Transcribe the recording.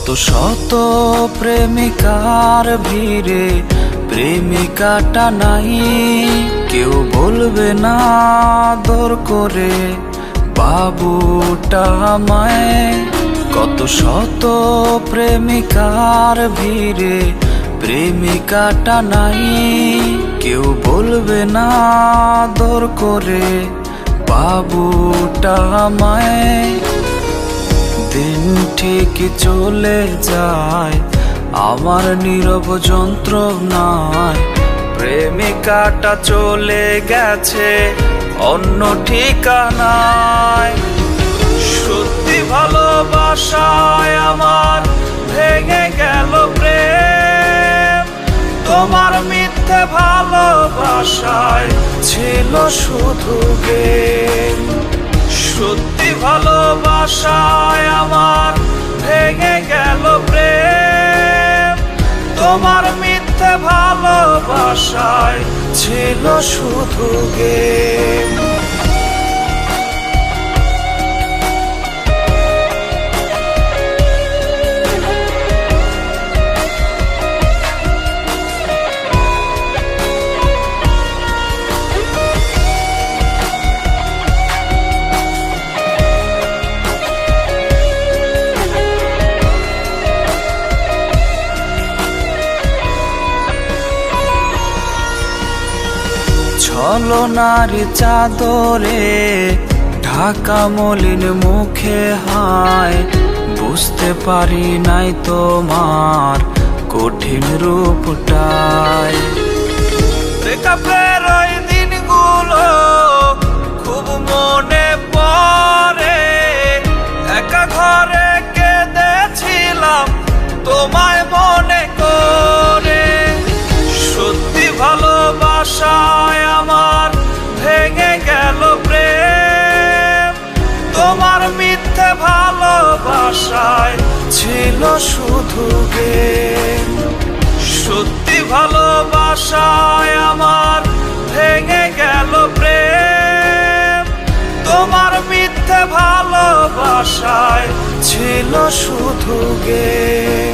শত প্রেমিকার ভিড়ে প্রেমিকাটা নাই। কেউ বলবে না দর করে, বাবুটা আমায়। কত শত প্রেমিকার ভিড়ে প্রেমিকাটা নাই। কেউ বলবে না দর করে, বাবুটা আমায়। দিন ঠিক চলে যায়, আমার নীরব যন্ত্রণায় প্রেমিকাটা চলে গেছে অন্য ঠিকানায়। সত্যি ভালোবাসায় আমার ভেঙে গেল প্রেম, তোমার মিথ্যে ভালোবাসায় ছিল শুধু গেম। সত্যি ভালোবাসায় ভেঙে গেল প্রেম। তোমার মিথ্যে ভালোবাসায় ছিল শুধু গেম। ছলনার চাদরে, ঢাকা মলিন মুখে হায়। বুঝতে পারি নাই তোমার কঠিন রূপটায়। ব্রেকআপের ওই দিনগুলো খুব মনে পড়ে। একা ঘরে কেঁদেছিলাম, তোমায় মনে ভালোবাসায় ছিল শুধু গে সত্যি ভালোবাসায় আমার ভেঙে গেল প্রেম। তোমার মিথ্যে ভালোবাসায় ছিল শুধু গেম।